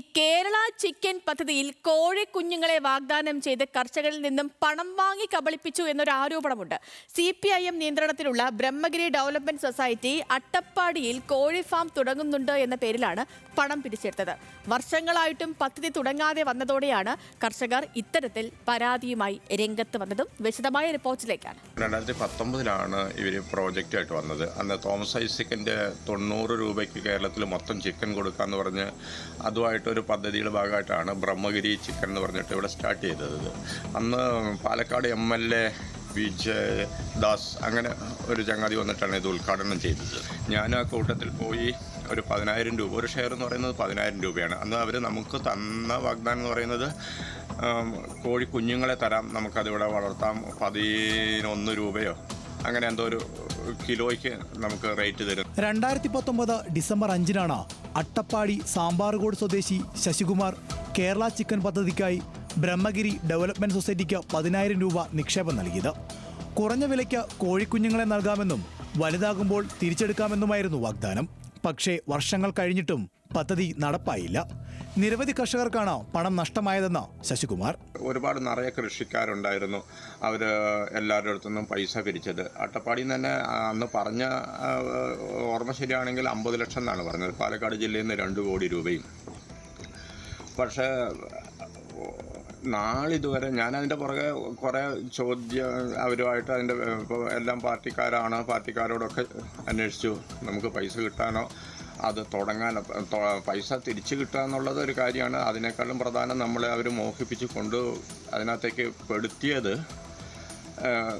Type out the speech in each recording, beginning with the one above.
Kerala chicken പദ്ധതിയിൽ കോഴിക്കുഞ്ഞുങ്ങളെ വാഗ്ദാനം ചെയ്ത് കർഷകരിൽ നിന്നും പണം വാങ്ങി കബളിപ്പിച്ചു എന്നൊരു ആരോപണമുണ്ട്. സി പി ഐ എം നിയന്ത്രണത്തിലുള്ള ബ്രഹ്മഗിരി ഡെവലപ്മെന്റ് സൊസൈറ്റി അട്ടപ്പാടിയിൽ കോഴി ഫാം തുടങ്ങുന്നുണ്ട് എന്ന പേരിലാണ് പണം പിരിച്ചെടുത്തത്. വർഷങ്ങളായിട്ടും പദ്ധതി തുടങ്ങാതെ വന്നതോടെയാണ് കർഷകർ ഇത്തരത്തിൽ പരാതിയുമായി രംഗത്ത് വന്നതും വിശദമായ റിപ്പോർട്ടിലേക്കാണ്. രണ്ടായിരത്തി പത്തൊമ്പതിലാണ് ഇവർ പ്രോജക്റ്റായിട്ട് വന്നത്. അന്ന് തോമസ് ഐസക്കിന്റെ തൊണ്ണൂറ് രൂപയ്ക്ക് കേരളത്തിൽ മൊത്തം ചിക്കൻ കൊടുക്കാമെന്ന് പറഞ്ഞ് അതുമായിട്ടൊരു പദ്ധതിയുടെ ഭാഗമായിട്ടാണ് ബ്രഹ്മഗിരി ചിക്കൻ എന്ന് പറഞ്ഞിട്ട് ഇവിടെ സ്റ്റാർട്ട് ചെയ്തത്. അന്ന് Palakkad M L A Vijayadas അങ്ങനെ ഒരു ചങ്ങാതി വന്നിട്ടാണ് ഇത് ഉദ്ഘാടനം ചെയ്തത്. ഞാൻ ആ കൂട്ടത്തിൽ പോയി ഒരു പതിനായിരം രൂപ ഒരു ഷെയർ എന്ന് പറയുന്നത് പതിനായിരം രൂപയാണ്. അന്ന് അവർ നമുക്ക് തന്ന വാഗ്ദാനം എന്ന് പറയുന്നത് കോഴി കുഞ്ഞുങ്ങളെ തരാം നമുക്കതിവിടെ വളർത്താം പതിനൊന്ന് രൂപയോ അങ്ങനെ എന്തോ ഒരു കിലോയ്ക്ക് നമുക്ക് റേറ്റ് തരും രണ്ടായിരത്തി പത്തൊമ്പത് ഡിസംബർ അഞ്ചിനാണ് അട്ടപ്പാടി സാമ്പാറുകോട് സ്വദേശി ശശികുമാർ കേരള ചിക്കൻ പദ്ധതിക്കായി ബ്രഹ്മഗിരി ഡെവലപ്മെന്റ് സൊസൈറ്റിക്ക് പതിനായിരം രൂപ നിക്ഷേപം നൽകിയത്. കുറഞ്ഞ വിലയ്ക്ക് കോഴിക്കുഞ്ഞുങ്ങളെ നൽകാമെന്നും വലുതാകുമ്പോൾ തിരിച്ചെടുക്കാമെന്നുമായിരുന്നു വാഗ്ദാനം. പക്ഷേ വർഷങ്ങൾ കഴിഞ്ഞിട്ടും പദ്ധതി നടപ്പായില്ല. നിരവധി കർഷകർക്കാണ് പണം നഷ്ടമായതെന്ന് ശശികുമാർ. ഒരുപാട് നിറയെ കൃഷിക്കാരുണ്ടായിരുന്നു. അവർ എല്ലാവരുടെ അടുത്തുനിന്നും പൈസ പിരിച്ചത്. അട്ടപ്പാടിയിൽ നിന്ന് തന്നെ അന്ന് പറഞ്ഞ ഓർമ്മ ശരിയാണെങ്കിൽ അമ്പത് ലക്ഷം എന്നാണ് പറഞ്ഞത്. പാലക്കാട് ജില്ലയിൽ നിന്ന് രണ്ട് കോടി രൂപയും. പക്ഷേ നാളിതുവരെ ഞാൻ അതിന്റെ പുറകെ കുറേ ചോദ്യം അവരുമായിട്ട് അതിന്റെ ഇപ്പോൾ എല്ലാം പാർട്ടിക്കാരാണ് പാർട്ടിക്കാരോടൊക്കെ അന്വേഷിച്ചു നമുക്ക് പൈസ കിട്ടാനോ അത് തുടങ്ങാൻ പൈസ തിരിച്ചു കിട്ടുക എന്നുള്ളത് ഒരു കാര്യമാണ്. അതിനേക്കാളും പ്രധാനം നമ്മളെ അവർ മോഹിപ്പിച്ച് കൊണ്ട് അതിനകത്തേക്ക് പെടുത്തിയത്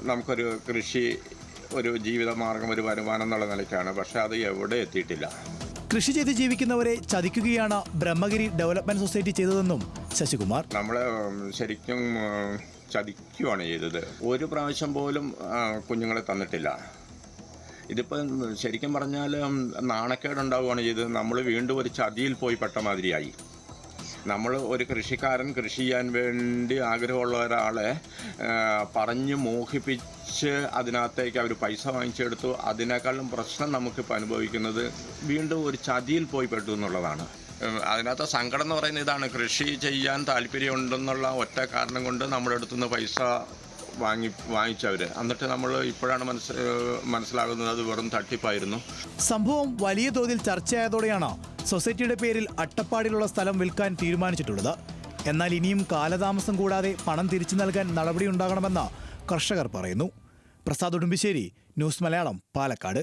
നമുക്കൊരു കൃഷി ഒരു ജീവിതമാർഗം ഒരു വരുമാനം എന്നുള്ള നിലയ്ക്കാണ്. പക്ഷേ അത് എവിടെ എത്തിയിട്ടില്ല. കൃഷി ചെയ്ത് ജീവിക്കുന്നവരെ ചതിക്കുകയാണ് ബ്രഹ്മഗിരി ഡെവലപ്മെന്റ് സൊസൈറ്റി ചെയ്തതെന്നും ശശികുമാർ. നമ്മളെ ശരിക്കും ചതിക്കുകയാണ് ചെയ്തത്. ഒരു പ്രാവശ്യം പോലും കുഞ്ഞുങ്ങളെ തന്നിട്ടില്ല. ഇതിപ്പം ശരിക്കും പറഞ്ഞാൽ നാണക്കേട് നാണക്കേടുണ്ടാവുകയാണ് ചെയ്തത്. നമ്മൾ വീണ്ടും ഒരു ചതിയിൽ പോയി പെട്ട മാതിരിയായി. നമ്മൾ ഒരു കൃഷിക്കാരൻ കൃഷി ചെയ്യാൻ വേണ്ടി ആഗ്രഹമുള്ള ഒരാളെ പറഞ്ഞ് മോഹിപ്പിച്ച് അതിനകത്തേക്ക് അവർ പൈസ വാങ്ങിച്ചെടുത്തു. അതിനേക്കാളും പ്രശ്നം നമുക്കിപ്പോൾ അനുഭവിക്കുന്നത് വീണ്ടും ഒരു ചതിയിൽ പോയി പെട്ടു എന്നുള്ളതാണ്. അതിനകത്ത് സങ്കടം എന്ന് പറയുന്നത് ഇതാണ്. കൃഷി ചെയ്യാൻ താല്പര്യമുണ്ടെന്നുള്ള ഒറ്റ കാരണം കൊണ്ട് നമ്മുടെ അടുത്തുനിന്ന് പൈസ വാങ്ങി വാങ്ങിച്ചവർ എന്നിട്ട് നമ്മൾ ഇപ്പോഴാണ് മനസ്സ് മനസ്സിലാകുന്നത് അത് വെറും തട്ടിപ്പായിരുന്നു. സംഭവം വലിയ തോതിൽ ചർച്ചയായതോടെയാണ് സൊസൈറ്റിയുടെ പേരിൽ അട്ടപ്പാടിയിലുള്ള സ്ഥലം വിൽക്കാൻ തീരുമാനിച്ചിട്ടുള്ളത്. എന്നാൽ ഇനിയും കാലതാമസം കൂടാതെ പണം തിരിച്ചു നൽകാൻ നടപടിയുണ്ടാകണമെന്ന് കർഷകർ പറയുന്നു. പ്രസാദ് ഉടുമ്പിശ്ശേരി ന്യൂസ് മലയാളം പാലക്കാട്.